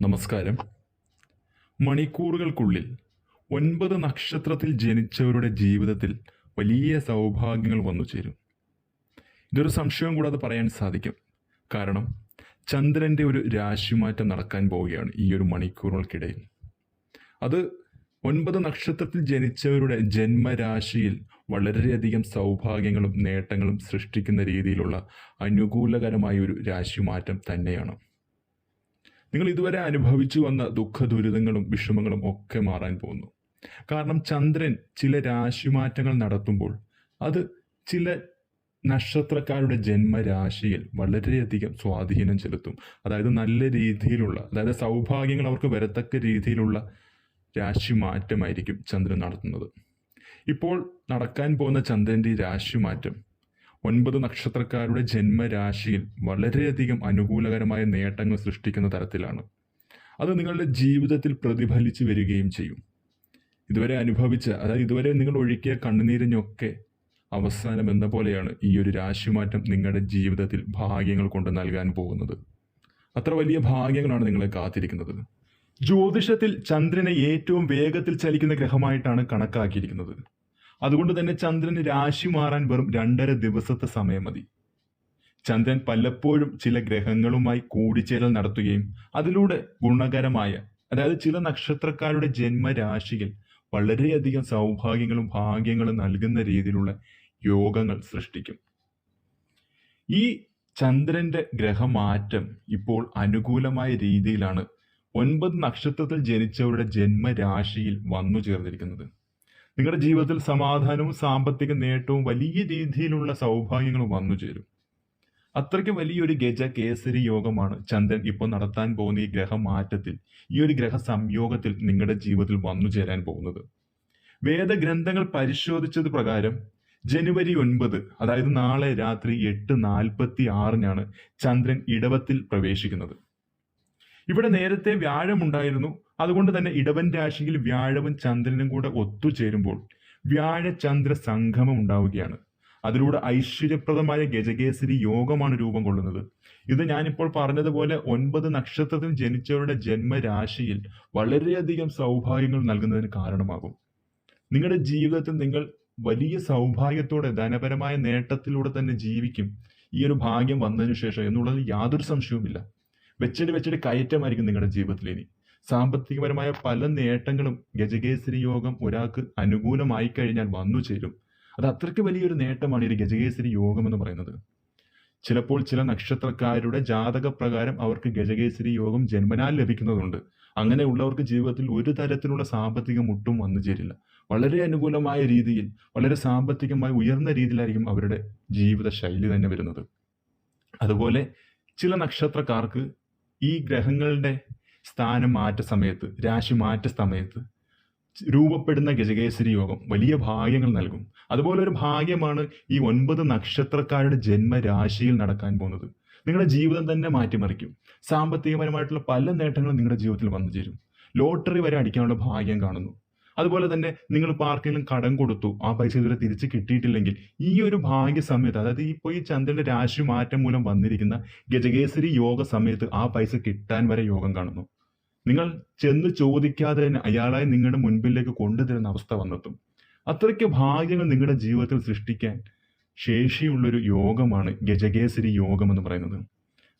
നമസ്കാരം. മണിക്കൂറുകൾക്കുള്ളിൽ ഒൻപത് നക്ഷത്രത്തിൽ ജനിച്ചവരുടെ ജീവിതത്തിൽ വലിയ സൗഭാഗ്യങ്ങൾ വന്നു ചേരും. ഇതൊരു സംശയം കൂടാതെ പറയാൻ സാധിക്കും. കാരണം ചന്ദ്രന്റെ ഒരു രാശിമാറ്റം നടക്കാൻ പോവുകയാണ് ഈ ഒരു മണിക്കൂറുകൾക്കിടയിൽ. അത് ഒൻപത് നക്ഷത്രത്തിൽ ജനിച്ചവരുടെ ജന്മരാശിയിൽ വളരെയധികം സൗഭാഗ്യങ്ങളും നേട്ടങ്ങളും സൃഷ്ടിക്കുന്ന രീതിയിലുള്ള അനുകൂലകരമായ ഒരു രാശിമാറ്റം തന്നെയാണ്. നിങ്ങൾ ഇതുവരെ അനുഭവിച്ചു വന്ന ദുഃഖ ദുരിതങ്ങളും വിഷമങ്ങളും ഒക്കെ മാറാൻ പോകുന്നു. കാരണം ചന്ദ്രൻ ചില രാശിമാറ്റങ്ങൾ നടത്തുമ്പോൾ അത് ചില നക്ഷത്രക്കാരുടെ ജന്മരാശിയിൽ വളരെയധികം സ്വാധീനം ചെലുത്തും. അതായത് നല്ല രീതിയിലുള്ള അതായത് സൗഭാഗ്യങ്ങൾ അവർക്ക് വരത്തക്ക രീതിയിലുള്ള രാശിമാറ്റമായിരിക്കും ചന്ദ്രൻ നടത്തുന്നത്. ഇപ്പോൾ നടക്കാൻ പോകുന്ന ചന്ദ്രന്റെ രാശിമാറ്റം ഒൻപത് നക്ഷത്രക്കാരുടെ ജന്മരാശിയിൽ വളരെയധികം അനുകൂലകരമായ നേട്ടങ്ങൾ സൃഷ്ടിക്കുന്ന തരത്തിലാണ്. അത് നിങ്ങളുടെ ജീവിതത്തിൽ പ്രതിഫലിച്ചു വരികയും ചെയ്യും. ഇതുവരെ അനുഭവിച്ച അതായത് ഇതുവരെ നിങ്ങൾ ഒഴുക്കിയ കണ്ണുനീരിനൊക്കെ അവസാനം എന്ന പോലെയാണ് ഈ ഒരു രാശിമാറ്റം നിങ്ങളുടെ ജീവിതത്തിൽ ഭാഗ്യങ്ങൾ കൊണ്ട് നൽകാൻ പോകുന്നത്. അത്ര വലിയ ഭാഗ്യങ്ങളാണ് നിങ്ങളെ കാത്തിരിക്കുന്നത്. ജ്യോതിഷത്തിൽ ചന്ദ്രനെ ഏറ്റവും വേഗത്തിൽ ചലിക്കുന്ന ഗ്രഹമായിട്ടാണ് കണക്കാക്കിയിരിക്കുന്നത്. അതുകൊണ്ട് തന്നെ ചന്ദ്രന് രാശി മാറാൻ വെറും രണ്ടര ദിവസത്തെ സമയം മതി. ചന്ദ്രൻ പലപ്പോഴും ചില ഗ്രഹങ്ങളുമായി കൂടിച്ചേരൽ നടത്തുകയും അതിലൂടെ ഗുണകരമായ അതായത് ചില നക്ഷത്രക്കാരുടെ ജന്മരാശിയിൽ വളരെയധികം സൗഭാഗ്യങ്ങളും ഭാഗ്യങ്ങളും നൽകുന്ന രീതിയിലുള്ള യോഗങ്ങൾ സൃഷ്ടിക്കും. ഈ ചന്ദ്രന്റെ ഗ്രഹമാറ്റം ഇപ്പോൾ അനുകൂലമായ രീതിയിലാണ് ഒൻപത് നക്ഷത്രത്തിൽ ജനിച്ചവരുടെ ജന്മരാശിയിൽ വന്നു ചേർന്നിരിക്കുന്നത് നിങ്ങളുടെ ജീവിതത്തിൽ സമാധാനവും സാമ്പത്തിക നേട്ടവും വലിയ രീതിയിലുള്ള സൗഭാഗ്യങ്ങളും വന്നു ചേരും. അത്രയ്ക്ക് വലിയൊരു ഗജ കേസരി യോഗമാണ് ചന്ദ്രൻ ഇപ്പോൾ നടത്താൻ പോകുന്ന ഈ ഗ്രഹമാറ്റത്തിൽ ഈ ഒരു ഗ്രഹ സംയോഗത്തിൽ നിങ്ങളുടെ ജീവിതത്തിൽ വന്നു ചേരാൻ പോകുന്നത്. വേദഗ്രന്ഥങ്ങൾ പരിശോധിച്ചത് പ്രകാരം ജനുവരി ഒൻപത് അതായത് നാളെ രാത്രി എട്ട് നാൽപ്പത്തി ആറിനാണ് ചന്ദ്രൻ ഇടവത്തിൽ പ്രവേശിക്കുന്നത്. ഇവിടെ നേരത്തെ വ്യാഴം ഉണ്ടായിരുന്നു. അതുകൊണ്ട് തന്നെ ഇടവൻ രാശിയിൽ വ്യാഴവും ചന്ദ്രനും കൂടെ ഒത്തുചേരുമ്പോൾ വ്യാഴചന്ദ്ര സംഗമം ഉണ്ടാവുകയാണ്. അതിലൂടെ ഐശ്വര്യപ്രദമായ ഗജകേസരി യോഗമാണ് രൂപം കൊള്ളുന്നത്. ഇത് ഞാനിപ്പോൾ പറഞ്ഞതുപോലെ ഒൻപത് നക്ഷത്രത്തിൽ ജനിച്ചവരുടെ ജന്മരാശിയിൽ വളരെയധികം സൗഭാഗ്യങ്ങൾ നൽകുന്നതിന് കാരണമാകും. നിങ്ങളുടെ ജീവിതത്തിൽ നിങ്ങൾ വലിയ സൗഭാഗ്യത്തോടെ ധനപരമായ നേട്ടത്തിലൂടെ തന്നെ ജീവിക്കും. ഈ ഒരു ഭാഗ്യം വന്നതിന് ശേഷം എന്നുള്ളതിൽ യാതൊരു സംശയവുമില്ല. വെച്ചടി വെച്ചടി കയറ്റമായിരിക്കും നിങ്ങളുടെ ജീവിതത്തിൽ ഇനി. സാമ്പത്തികപരമായ പല നേട്ടങ്ങളും ഗജകേസരി യോഗം ഒരാൾക്ക് അനുകൂലമായി കഴിഞ്ഞാൽ വന്നു ചേരും. അത് അത്രയ്ക്ക് വലിയൊരു നേട്ടമാണ് ഈ ഗജകേസരി യോഗം എന്ന് പറയുന്നത്. ചിലപ്പോൾ ചില നക്ഷത്രക്കാരുടെ ജാതക പ്രകാരം അവർക്ക് ഗജകേസരി യോഗം ജന്മനാൽ ലഭിക്കുന്നതുണ്ട്. അങ്ങനെയുള്ളവർക്ക് ജീവിതത്തിൽ ഒരു തരത്തിലുള്ള സാമ്പത്തിക മുട്ടും വന്നു ചേരില്ല. വളരെ അനുകൂലമായ രീതിയിൽ വളരെ സാമ്പത്തികമായി ഉയർന്ന രീതിയിലായിരിക്കും അവരുടെ ജീവിത ശൈലി തന്നെ വരുന്നത്. അതുപോലെ ചില നക്ഷത്രക്കാർക്ക് ഈ ഗ്രഹങ്ങളുടെ സ്ഥാനം മാറ്റ സമയത്ത് രാശി മാറ്റ സമയത്ത് രൂപപ്പെടുന്ന ഗജകേസരി യോഗം വലിയ ഭാഗ്യങ്ങൾ നൽകും. അതുപോലെ ഒരു ഭാഗ്യമാണ് ഈ ഒൻപത് നക്ഷത്രക്കാരുടെ ജന്മരാശിയിൽ നടക്കാൻ പോകുന്നത്. നിങ്ങളുടെ ജീവിതം തന്നെ മാറ്റിമറിക്കും. സാമ്പത്തികപരമായിട്ടുള്ള പല നേട്ടങ്ങളും നിങ്ങളുടെ ജീവിതത്തിൽ വന്നു ചേരും. ലോട്ടറി വരെ അടിക്കാനുള്ള ഭാഗ്യം കാണുന്നു. അതുപോലെ തന്നെ നിങ്ങൾ ഇപ്പോൾ ആർക്കെങ്കിലും കടം കൊടുത്തു ആ പൈസ ഇതുവരെ തിരിച്ച് കിട്ടിയിട്ടില്ലെങ്കിൽ ഈ ഒരു ഭാഗ്യ സമയത്ത് അതായത് ഇപ്പോൾ ഈ ചന്ദ്രന്റെ രാശി മാറ്റം മൂലം വന്നിരിക്കുന്ന ഗജകേസരി യോഗ സമയത്ത് ആ പൈസ കിട്ടാൻ വരെ യോഗം കാണുന്നു. നിങ്ങൾ ചെന്ന് ചോദിക്കാതെ തന്നെ അയാളായി നിങ്ങളുടെ മുൻപിലേക്ക് കൊണ്ടുതരുന്ന അവസ്ഥ വന്നെത്തും. അത്രയ്ക്ക് ഭാഗ്യങ്ങൾ നിങ്ങളുടെ ജീവിതത്തിൽ സൃഷ്ടിക്കാൻ ശേഷിയുള്ളൊരു യോഗമാണ് ഗജകേസരി യോഗം എന്ന് പറയുന്നത്.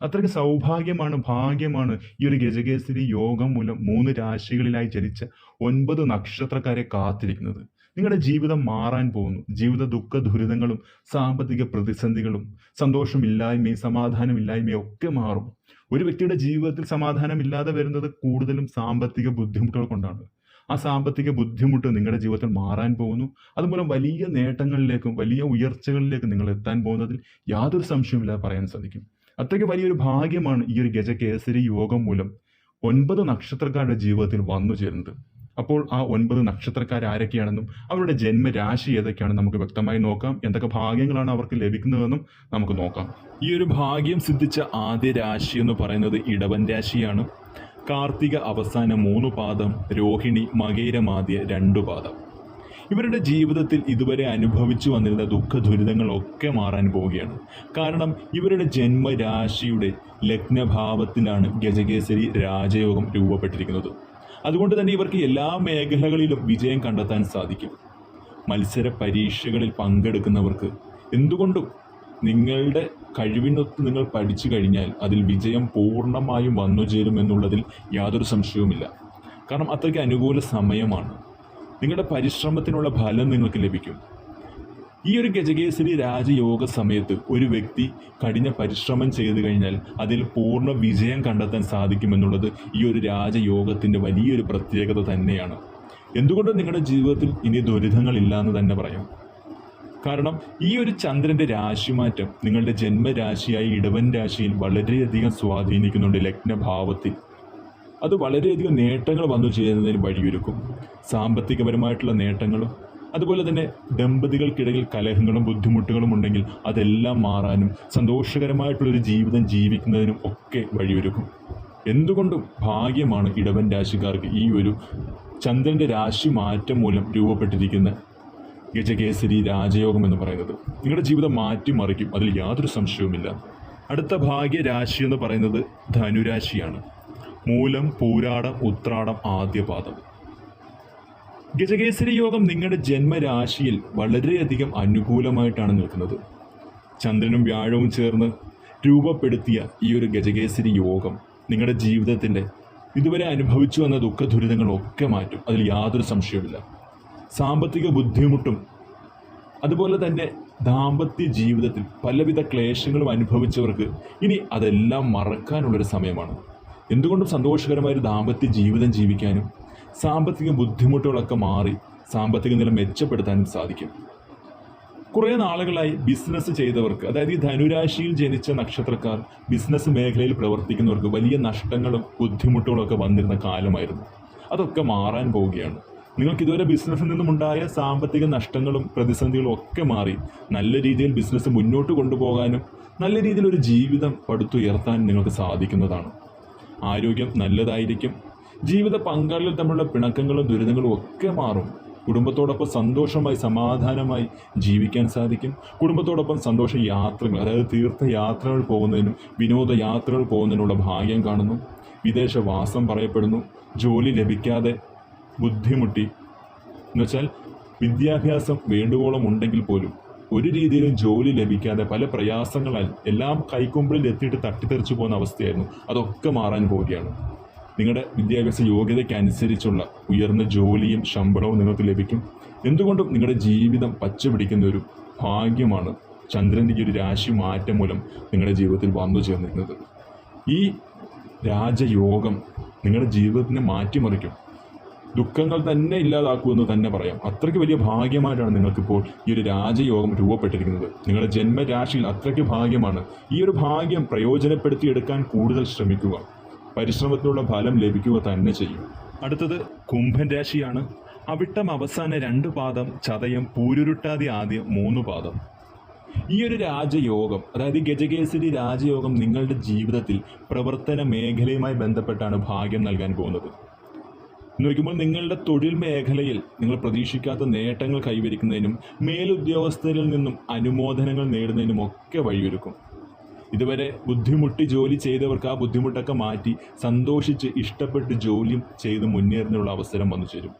അത്രയ്ക്ക് സൗഭാഗ്യമാണ് ഭാഗ്യമാണ്. ഈ ഒരു ഗജകേസരി യോഗം മൂലം മൂന്ന് രാശികളിലായി ജനിച്ച ഒൻപത് നക്ഷത്രക്കാരെ കാത്തിരിക്കുന്നത്. നിങ്ങളുടെ ജീവിതം മാറാൻ പോകുന്നു. ജീവിത ദുഃഖ ദുരിതങ്ങളും സാമ്പത്തിക പ്രതിസന്ധികളും സന്തോഷമില്ലായ്മയും സമാധാനമില്ലായ്മയും ഒക്കെ മാറും. ഒരു വ്യക്തിയുടെ ജീവിതത്തിൽ സമാധാനമില്ലാതെ വരുന്നത് കൂടുതലും സാമ്പത്തിക ബുദ്ധിമുട്ടുകൾ കൊണ്ടാണ്. ആ സാമ്പത്തിക ബുദ്ധിമുട്ട് നിങ്ങളുടെ ജീവിതത്തിൽ മാറാൻ പോകുന്നു. അതുമൂലം വലിയ നേട്ടങ്ങളിലേക്കും വലിയ ഉയർച്ചകളിലേക്കും നിങ്ങൾ എത്താൻ പോകുന്നതിൽ യാതൊരു സംശയമില്ലാതെ പറയാൻ സാധിക്കും. അത്രയ്ക്ക് വലിയൊരു ഭാഗ്യമാണ് ഈ ഒരു ഗജകേസരി യോഗം മൂലം ഒൻപത് നക്ഷത്രക്കാരുടെ ജീവിതത്തിൽ വന്നു ചേരുന്നത്. അപ്പോൾ ആ ഒൻപത് നക്ഷത്രക്കാർ ആരൊക്കെയാണെന്നും അവരുടെ ജന്മരാശി ഏതൊക്കെയാണെന്ന് നമുക്ക് വ്യക്തമായി നോക്കാം. എന്തൊക്കെ ഭാഗ്യങ്ങളാണ് അവർക്ക് ലഭിക്കുന്നതെന്നും നമുക്ക് നോക്കാം. ഈ ഒരു ഭാഗ്യം സിദ്ധിച്ച ആദ്യ രാശി എന്ന് പറയുന്നത് ഇടവൻ രാശിയാണ്. കാർത്തിക അവസാന മൂന്ന് പാദം രോഹിണി മകേരമാദ്യ രണ്ടു പാദം. ഇവരുടെ ജീവിതത്തിൽ ഇതുവരെ അനുഭവിച്ചു വന്നിരുന്ന ദുഃഖ ദുരിതങ്ങളൊക്കെ മാറാൻ പോവുകയാണ്. കാരണം ഇവരുടെ ജന്മരാശിയുടെ ലഗ്നഭാവത്തിലാണ് ഗജകേസരി രാജയോഗം രൂപപ്പെട്ടിരിക്കുന്നത്. അതുകൊണ്ട് തന്നെ ഇവർക്ക് എല്ലാ മേഖലകളിലും വിജയം കണ്ടെത്താൻ സാധിക്കും. മത്സര പരീക്ഷകളിൽ പങ്കെടുക്കുന്നവർക്ക് എന്തുകൊണ്ടും നിങ്ങളുടെ കഴിവിനൊത്ത് നിങ്ങൾ പഠിച്ചു കഴിഞ്ഞാൽ അതിൽ വിജയം പൂർണമായും വന്നു ചേരുമെന്നുള്ളതിൽ യാതൊരു സംശയവുമില്ല. കാരണം അത്രയ്ക്ക് അനുകൂല സമയമാണ്. നിങ്ങളുടെ പരിശ്രമത്തിനുള്ള ഫലം നിങ്ങൾക്ക് ലഭിക്കും. ഈ ഒരു ഗജകേസരി രാജയോഗ സമയത്ത് ഒരു വ്യക്തി കഠിന പരിശ്രമം ചെയ്തു കഴിഞ്ഞാൽ അതിൽ പൂർണ വിജയം കണ്ടെത്താൻ സാധിക്കുമെന്നുള്ളത് ഈ ഒരു രാജയോഗത്തിന്റെ വലിയൊരു പ്രത്യേകത തന്നെയാണ്. എന്തുകൊണ്ട് നിങ്ങളുടെ ജീവിതത്തിൽ ഇനി ദുരിതങ്ങളില്ല എന്ന് തന്നെ പറയാം. കാരണം ഈ ഒരു ചന്ദ്രന്റെ രാശിമാറ്റം നിങ്ങളുടെ ജന്മരാശിയായ ഇടവൻ രാശിയിൽ വളരെയധികം സ്വാധീനിക്കുന്നുണ്ട് ലഗ്നഭാവത്തിൽ. അത് വളരെയധികം നേട്ടങ്ങൾ വന്നു ചെയ്യുന്നതിന് വഴിയൊരുക്കും. സാമ്പത്തികപരമായിട്ടുള്ള നേട്ടങ്ങളും അതുപോലെ തന്നെ ദമ്പതികൾക്കിടയിൽ കലഹങ്ങളും ബുദ്ധിമുട്ടുകളും ഉണ്ടെങ്കിൽ അതെല്ലാം മാറാനും സന്തോഷകരമായിട്ടുള്ളൊരു ജീവിതം ജീവിക്കുന്നതിനും ഒക്കെ വഴിയൊരുക്കും. എന്തുകൊണ്ടും ഭാഗ്യമാണ് ഇടവൻ രാശിക്കാർക്ക് ഈ ഒരു ചന്ദ്രന്റെ രാശി മാറ്റം മൂലം രൂപപ്പെട്ടിരിക്കുന്ന ഗജകേസരി രാജയോഗം എന്ന് പറയുന്നത്. നിങ്ങളുടെ ജീവിതം മാറ്റിമറിക്കും അതിൽ യാതൊരു സംശയവുമില്ല. അടുത്ത ഭാഗ്യരാശി എന്ന് പറയുന്നത് ധനുരാശിയാണ്. മൂലം പൂരാടം ഉത്രാടം ആദ്യപാദം. ഗജകേസരി യോഗം നിങ്ങളുടെ ജന്മരാശിയിൽ വളരെയധികം അനുകൂലമായിട്ടാണ് നിൽക്കുന്നത്. ചന്ദ്രനും വ്യാഴവും ചേർന്ന് രൂപപ്പെടുത്തിയ ഈ ഒരു ഗജകേസരി യോഗം നിങ്ങളുടെ ജീവിതത്തിന്റെ ഇതുവരെ അനുഭവിച്ചു വന്ന ദുഃഖ ദുരിതങ്ങളൊക്കെ മാറ്റും. അതിൽ യാതൊരു സംശയവുമില്ല. സാമ്പത്തിക ബുദ്ധിമുട്ടും അതുപോലെ തന്നെ ദാമ്പത്യ ജീവിതത്തിൽ പലവിധ ക്ലേശങ്ങളും അനുഭവിച്ചവർക്ക് ഇനി അതെല്ലാം മറക്കാനുള്ളൊരു സമയമാണ്. എന്തുകൊണ്ടും സന്തോഷകരമായ ഒരു ദാമ്പത്യ ജീവിതം ജീവിക്കാനും സാമ്പത്തിക ബുദ്ധിമുട്ടുകളൊക്കെ മാറി സാമ്പത്തിക നില മെച്ചപ്പെടുത്താനും സാധിക്കും. കുറേ നാളുകളായി ബിസിനസ് ചെയ്തവർക്ക് അതായത് ഈ ധനുരാശിയിൽ ജനിച്ച നക്ഷത്രക്കാർ ബിസിനസ് മേഖലയിൽ പ്രവർത്തിക്കുന്നവർക്ക് വലിയ നഷ്ടങ്ങളും ബുദ്ധിമുട്ടുകളൊക്കെ വന്നിരുന്ന കാലമായിരുന്നു. അതൊക്കെ മാറാൻ പോവുകയാണ്. നിങ്ങൾക്ക് ഇതുവരെ ബിസിനസ്സിൽ നിന്നുമുണ്ടായ സാമ്പത്തിക നഷ്ടങ്ങളും പ്രതിസന്ധികളും ഒക്കെ മാറി നല്ല രീതിയിൽ ബിസിനസ് മുന്നോട്ട് കൊണ്ടുപോകാനും നല്ല രീതിയിൽ ഒരു ജീവിതം പടുത്തുയർത്താനും നിങ്ങൾക്ക് സാധിക്കുന്നതാണ്. ആരോഗ്യം നല്ലതായിരിക്കും. ജീവിത പങ്കാളികൾ തമ്മിലുള്ള പിണക്കങ്ങളും ദുരിതങ്ങളും ഒക്കെ മാറും. കുടുംബത്തോടൊപ്പം സന്തോഷമായി സമാധാനമായി ജീവിക്കാൻ സാധിക്കും. കുടുംബത്തോടൊപ്പം സന്തോഷ യാത്രകൾ അതായത് തീർത്ഥയാത്രകൾ പോകുന്നതിനും വിനോദയാത്രകൾ പോകുന്നതിനുള്ള ഭാഗ്യം കാണുന്നു. വിദേശവാസം പറയപ്പെടുന്നു. ജോലി ലഭിക്കാതെ ബുദ്ധിമുട്ടി. എന്നുവെച്ചാൽ വിദ്യാഭ്യാസം വേണ്ടുവോളം ഉണ്ടെങ്കിൽ പോലും ഒരു രീതിയിലും ജോലി ലഭിക്കാതെ പല പ്രയാസങ്ങളാൽ എല്ലാം കൈക്കുമ്പിളിൽ എത്തിയിട്ട് തട്ടിത്തെറിച്ചു പോകുന്ന അവസ്ഥയായിരുന്നു. അതൊക്കെ മാറാൻ പോവുകയാണ്. നിങ്ങളുടെ വിദ്യാഭ്യാസ യോഗ്യതയ്ക്കനുസരിച്ചുള്ള ഉയർന്ന ജോലിയും ശമ്പളവും നിങ്ങൾക്ക് ലഭിക്കും. എന്തുകൊണ്ടും നിങ്ങളുടെ ജീവിതം പച്ചപിടിക്കുന്ന ഒരു ഭാഗ്യമാണ് ചന്ദ്രന്റെ ഒരു രാശി മാറ്റം മൂലം നിങ്ങളുടെ ജീവിതത്തിൽ വന്നു ചേർന്നിരുന്നത്. ഈ രാജയോഗം നിങ്ങളുടെ ജീവിതത്തിനെ മാറ്റിമറിക്കും. ദുഃഖങ്ങൾ തന്നെ ഇല്ലാതാക്കുമെന്ന് തന്നെ പറയാം. അത്രയ്ക്ക് വലിയ ഭാഗ്യമായിട്ടാണ് നിങ്ങൾക്കിപ്പോൾ ഈ ഒരു രാജയോഗം രൂപപ്പെട്ടിരിക്കുന്നത്. നിങ്ങളുടെ ജന്മരാശിയിൽ അത്രയ്ക്ക് ഭാഗ്യമാണ്. ഈ ഒരു ഭാഗ്യം പ്രയോജനപ്പെടുത്തിയെടുക്കാൻ കൂടുതൽ ശ്രമിക്കുക. പരിശ്രമത്തിനുള്ള ഫലം ലഭിക്കുക തന്നെ ചെയ്യും. അടുത്തത് കുംഭൻ രാശിയാണ്. അവിട്ടം അവസാന രണ്ട് പാദം ചതയം പൂരുരുട്ടാതി ആദ്യം മൂന്ന് പാദം. ഈ ഒരു രാജയോഗം അതായത് ഗജകേസരി രാജയോഗം നിങ്ങളുടെ ജീവിതത്തിൽ പ്രവർത്തന മേഖലയുമായി ബന്ധപ്പെട്ടാണ് ഭാഗ്യം നൽകാൻ പോകുന്നത്. എന്ന് വയ്ക്കുമ്പോൾ നിങ്ങളുടെ തൊഴിൽ മേഖലയിൽ നിങ്ങൾ പ്രതീക്ഷിക്കാത്ത നേട്ടങ്ങൾ കൈവരിക്കുന്നതിനും മേലുദ്യോഗസ്ഥരിൽ നിന്നും അനുമോദനങ്ങൾ നേടുന്നതിനും ഒക്കെ വഴിയൊരുക്കും. ഇതുവരെ ബുദ്ധിമുട്ടി ജോലി ചെയ്തവർക്ക് ആ ബുദ്ധിമുട്ടൊക്കെ മാറ്റി സന്തോഷിച്ച് ഇഷ്ടപ്പെട്ട് ജോലിയും ചെയ്ത് മുന്നേറുന്നതിനുള്ള അവസരം വന്നു ചേരും.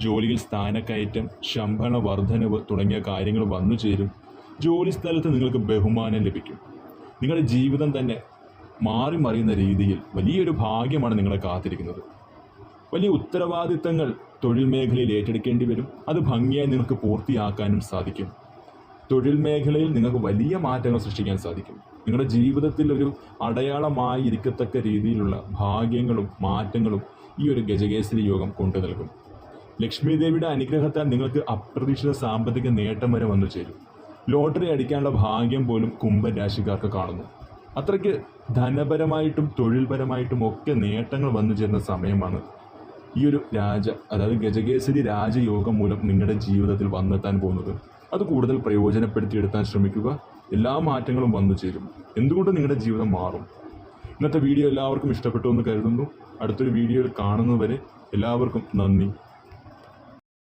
ജോലിയിൽ സ്ഥാനക്കയറ്റം ശമ്പള വർധനവ് തുടങ്ങിയ കാര്യങ്ങൾ വന്നു ചേരും. ജോലി സ്ഥലത്ത് നിങ്ങൾക്ക് ബഹുമാനം ലഭിക്കും. നിങ്ങളുടെ ജീവിതം തന്നെ മാറി മറിയുന്ന രീതിയിൽ വലിയൊരു ഭാഗ്യമാണ് നിങ്ങളെ കാത്തിരിക്കുന്നത്. വലിയ ഉത്തരവാദിത്തങ്ങൾ തൊഴിൽ മേഖലയിൽ ഏറ്റെടുക്കേണ്ടി വരും. അത് ഭംഗിയായി നിങ്ങൾക്ക് പൂർത്തിയാക്കാനും സാധിക്കും. തൊഴിൽ മേഖലയിൽ നിങ്ങൾക്ക് വലിയ മാറ്റങ്ങൾ സൃഷ്ടിക്കാൻ സാധിക്കും. നിങ്ങളുടെ ജീവിതത്തിൽ ഒരു അടയാളമായി ഇരിക്കത്തക്ക രീതിയിലുള്ള ഭാഗ്യങ്ങളും മാറ്റങ്ങളും ഈ ഒരു ഗജകേസരി യോഗം കൊണ്ടു നൽകും. ലക്ഷ്മി ദേവിയുടെ അനുഗ്രഹത്താൽ നിങ്ങൾക്ക് അപ്രതീക്ഷിത സാമ്പത്തിക നേട്ടം വരെ വന്നു ചേരും. ലോട്ടറി അടിക്കാനുള്ള ഭാഗ്യം പോലും കുംഭരാശിക്കാർക്ക് കാണുന്നു. അത്രയ്ക്ക് ധനപരമായിട്ടും തൊഴിൽപരമായിട്ടും ഒക്കെ നേട്ടങ്ങൾ വന്നു ചേരുന്ന സമയമാണ് ഈ ഒരു രാജ അതായത് ഗജകേസരി രാജയോഗം മൂലം നിങ്ങളുടെ ജീവിതത്തിൽ വന്നെത്താൻ പോകുന്നത്. അത് കൂടുതൽ പ്രയോജനപ്പെടുത്തിയെടുക്കാൻ ശ്രമിക്കുക. എല്ലാ മാറ്റങ്ങളും വന്നു ചേരും. എന്തുകൊണ്ട് നിങ്ങളുടെ ജീവിതം മാറും? ഇന്നത്തെ വീഡിയോ എല്ലാവർക്കും ഇഷ്ടപ്പെട്ടു എന്ന് കരുതുന്നു. അടുത്തൊരു വീഡിയോയിൽ കാണുന്നതുവരെ എല്ലാവർക്കും നന്ദി.